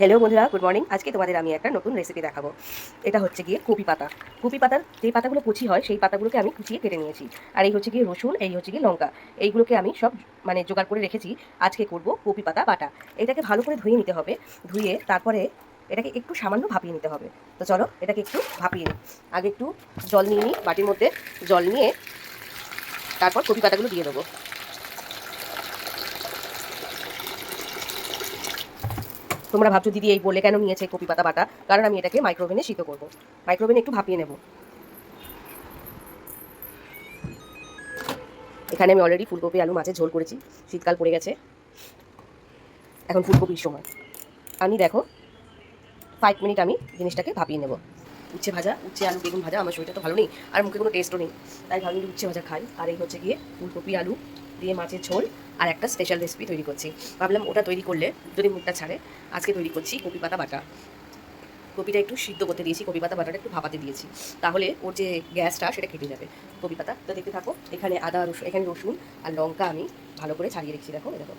Hello বন্ধুরা good morning আজকে তোমাদের আমি একটা নতুন রেসিপি দেখাবো। এটা হচ্ছে গিয়ে কপি পাতা। কপি পাতার যে পাতাগুলো কুচি হয়, সেই পাতাগুলোকে আমি কুচিয়ে কেটে নিয়েছি। আর এই হচ্ছে গিয়ে রসুন, এই হচ্ছে গিয়ে লঙ্কা। এইগুলোকে আমি সব মানে জোগাড় করে রেখেছি। আজকে করব কপি পাতা, বাটা। এটাকে ভালো করে ধুয়ে নিতে হবে। ধুয়ে তারপরে এটাকে একটু সামান্য ভাপিয়ে নিতে হবে। তো চলো, এটাকে একটু ভাপিয়ে নিই। আগে একটু জল নিয়ে নিই, বাটির মধ্যে জল নিয়ে তারপর কপি পাতাগুলো দিয়ে দেবো। তোমরা ভাবছ দিদি এই বলে কেন নিয়েছে কপি পাতা বাটা? কারণ আমি এটাকে মাইক্রোভেনে সিদ্ধ করব। মাইক্রোভেনে একটু ভাপিয়ে নেব। এখানে আমি অলরেডি ফুলকপি, আলু, মাছের ঝোল করেছি। শীতকাল পড়ে গেছে। এখন ফুলকপির সময়। আমি দেখো ফাইভ মিনিট আমি জিনিসটাকে ভাপিয়ে নেব। উচ্ছে ভাজা উচ্ছে আলু বেগুন ভাজা আমার শরীরটা তো ভালো নেই আর মুখে কোনো টেস্টও নেই। তাই ভাবলাম উচ্ছে ভাজা খাই। আর এই হচ্ছে গিয়ে ফুলকপি আলু দিয়ে মাছের ঝোল আর একটা স্পেশাল রেসিপি তৈরি করছি। ভাবলাম ওটা তৈরি করলে যদি মুখটা ছাড়ে আজকে তৈরি করছি কপি পাতা বাটা। কপিটা একটু সিদ্ধ করতে দিয়েছি কপি পাতা বাটাটা একটু ভাপাতে দিয়েছি। তাহলে ওর যে গ্যাসটা সেটা কেটে যাবে। কপি পাতা তো দেখতে থাকো এখানে আদা রসুন এখানে রসুন আর লঙ্কা আমি ভালো করে ছাড়িয়ে রেখেছি দেখো দেখো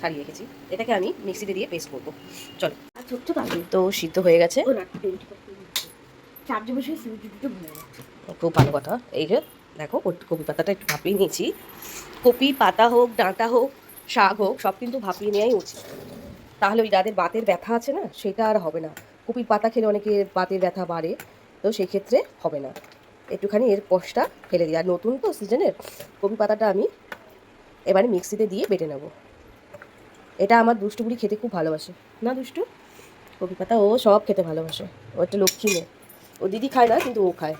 ছাড়িয়ে রেখেছি। এটাকে আমি মিক্সিতে দিয়ে পেস্ট করব। চলো। আর ছোট্ট তো সিদ্ধ হয়ে গেছে। চার্জে বসে দুটো ভরে যাচ্ছে খুব ভালো কথা। এই যে দেখো কপি- পাতাটা একটু ভাপিয়ে নিয়েছি। কপি, পাতা হোক, ডাঁটা হোক, শাক হোক, সব কিন্তু ভাপিয়ে নেওয়াই উচিত। তাহলে ওই যাদের বাতের ব্যথা আছে না, সেটা আর হবে না। কপি, পাতা খেলে অনেকে বাতের ব্যথা বাড়ে, তো সেই ক্ষেত্রে হবে না। একটুখানি এর কষটা ফেলে দিই। আর নতুন তো সিজনের, কপি, পাতাটা আমি এবারে মিক্সিতে দিয়ে বেটে নেব। এটা আমার দুষ্টু বুড়ি খেতে খুব ভালোবাসে। না দুষ্টু? কপি, পাতা ও সব খেতে ভালোবাসে। ও একটা লক্ষ্মী মেয়ে। ও দিদি খায় না, কিন্তু ও খায়।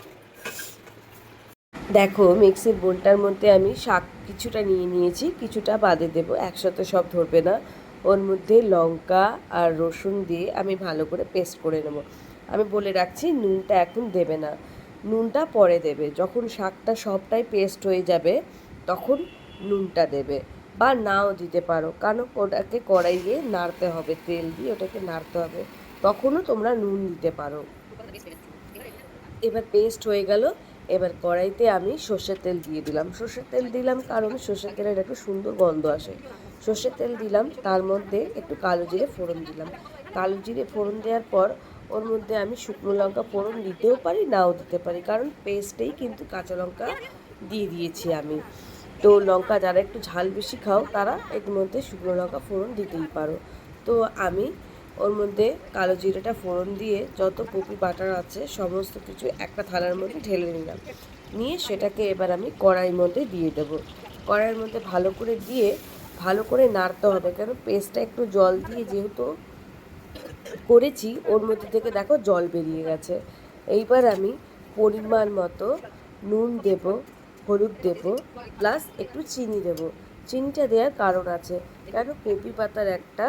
দেখো, মিক্সির বোলটার মধ্যে আমি শাক কিছুটা নিয়ে নিয়েছি, কিছুটা বাদে দেবো, একসাথে সব ধরবে না। ওর মধ্যে লঙ্কা আর রসুন দিয়ে আমি ভালো করে পেস্ট করে নেব। আমি বলে রাখছি, নুনটা এখন দেবে না। নুনটা পরে দেবে। যখন শাকটা সবটাই পেস্ট হয়ে যাবে, তখন নুনটা দেবে। বা নাও দিতে পারো, কারণ ওটাকে কড়াইয়ে নাড়তে হবে, তেল দিয়ে ওটাকে নাড়তে হবে। তখনও তোমরা নুন দিতে পারো। এবার পেস্ট হয়ে গেল। এবার কড়াইতে আমি সর্ষের তেল দিয়ে দিলাম। সর্ষের তেল দিলাম কারণ সর্ষের তেলের একটু সুন্দর গন্ধ আসে। সর্ষের তেল দিলাম, তার মধ্যে একটু কালো জিরে ফোড়ন দিলাম। কালো জিরে ফোড়ন দেওয়ার পর ওর মধ্যে আমি শুকনো লঙ্কা ফোড়ন দিতেও পারি, নাও দিতে পারি। কারণ পেস্টেই কিন্তু কাঁচা লঙ্কা দিয়ে দিয়েছি আমি। তো লঙ্কা যারা একটু ঝাল বেশি খাও, তারা এর মধ্যে শুকনো লঙ্কা ফোড়ন দিতেই পারো। তো আমি ওর মধ্যে কালো জিরেটা ফোড়ন দিয়ে যত কপি বাটার আছে, সমস্ত কিছু একটা থালার মধ্যে ঢেলে নিলাম। নিয়ে সেটাকে এবার আমি কড়াইয়ের মধ্যে দিয়ে দেবো। কড়াইয়ের মধ্যে ভালো করে দিয়ে ভালো করে নাড়তে হবে, কেন পেস্টটা একটু জল দিয়ে যেহেতু করেছি, ওর মধ্যে থেকে দেখো জল বেরিয়ে গেছে। এইবার আমি পরিমাণ মতো নুন দেব, হলুদ দেব, প্লাস একটু চিনি দেব। চিনিটা দেওয়ার কারণ আছে, কেন কপি পাতার একটা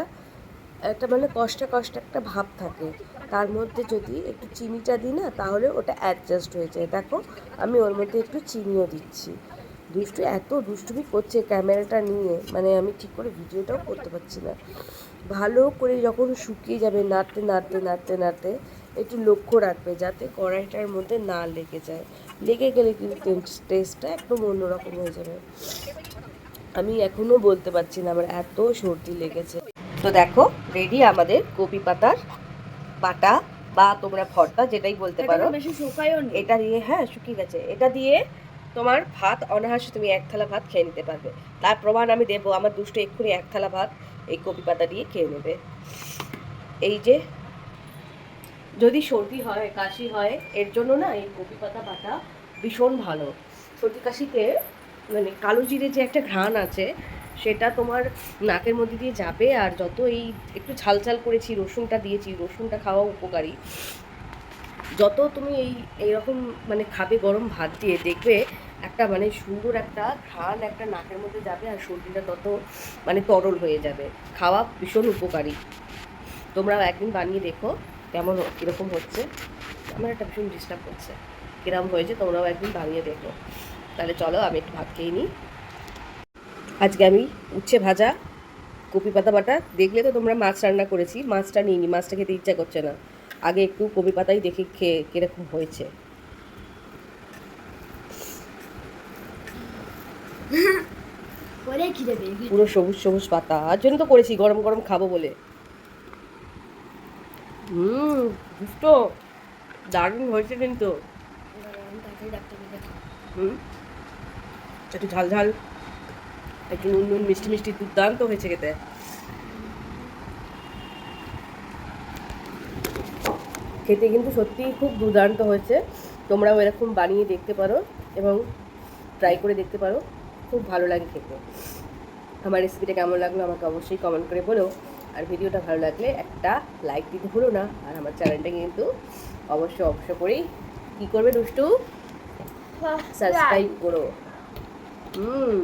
একটা মানে কষ্ট কষ্ট একটা ভাব থাকে। তার মধ্যে যদি একটু চিনিটা দিই না, তাহলে ওটা অ্যাডজাস্ট হয়ে যায়। দেখো, আমি ওর মধ্যে একটু চিনিও দিচ্ছি। দুষ্টু এত দুষ্টুমি করছে ক্যামেরাটা নিয়ে মানে আমি ঠিক করে ভিডিওটাও করতে পারছি না। ভালো করে যখন শুকিয়ে যাবে, নাড়তে নাড়তে নাড়তে নাড়তে একটু লক্ষ্য রাখবে, যাতে কড়াইটার মধ্যে না লেগে যায়। লেগে গেলে কিন্তু টেস্টটা একদম অন্যরকম হয়ে যাবে। আমি এখনও বলতে পারছি না, আমার এত সর্দি লেগেছে। তো দেখো রেডি আমাদের কপি পাতার বাটা বা তোমরা ভর্তা যেটাই বলতে পারো। বেশি শোকায়ও এটা দিয়ে হ্যাঁ শুকিয়ে গেছে। এটা দিয়ে তোমার ভাত অনায়াসে তুমি এক থালা ভাত খেয়ে নিতে পারবে। তার প্রমাণ আমি দেবো আমার দুটো এক্ষুনি এক থালা ভাত এই কপি পাতা দিয়ে খেয়ে নেবে। এই যে যদি সর্দি হয় কাশি হয় এর জন্য না এই কপি পাতা বাটা ভীষণ ভালো। সর্দি কাশিতে মানে কালো জিরে যে একটা ঘ্রাণ আছে সেটা তোমার নাকের মধ্যে দিয়ে যাবে আর যত এই একটু ঝাল ঝাল করেছি, রসুনটা দিয়েছি, রসুনটা খাওয়া উপকারী। যত তুমি এই, এইরকম মানে খাবে গরম ভাত দিয়ে, দেখবে একটা মানে সুন্দর একটা ঘ্রাণ একটা নাকের মধ্যে যাবে আর সর্দিটা তত মানে তরল হয়ে যাবে। খাওয়া ভীষণ উপকারী। তোমরাও একদিন বানিয়ে দেখো কেমন কীরকম হচ্ছে। আমার একটা ভীষণ ডিস্টার্ব করছে। কীরকম হয়েছে তোমরাও একদিন বানিয়ে দেখো। তাহলে চলো আমি একটু ভাত খেয়ে নিই। আজকে আমি উচ্ছে ভাজা কপি পাতা বাটা। দেখলে তো তোমরা মাছ রান্না করেছি মাছটা নিইনি মাছটা খেতে ইচ্ছা করছে না। আগে একটু কপি পাতাই দেখি খেয়ে কীরকম হয়েছে। পরে সবুজ সবুজ পাতা। আর জন্য তো করেছি গরম গরম খাব বলে। হুম দুষ্ট। দারুণ হয়েছে কিন্তু। হুম? একটু ঝাল ঝাল। একটু নুন নুন মিষ্টি মিষ্টি দুর্দান্ত হয়েছে খেতে। খেতে কিন্তু সত্যিই খুব দুর্দান্ত হয়েছে। তোমরাও এরকম বানিয়ে দেখতে পারো এবং ট্রাই করে দেখতে পারো। খুব ভালো লাগে খেতে। আমার রেসিপিটা কেমন লাগল আমাকে অবশ্যই কমেন্ট করে বলো। আর ভিডিওটা ভালো লাগলে একটা লাইক দিতে ভুলো না। আর আমার চ্যানেলটা কিন্তু অবশ্যই অবশ্য করেই কী করবে দুষ্টু? সাবস্ক্রাইব করো। হুম।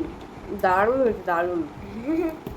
দারুণ দারুণ।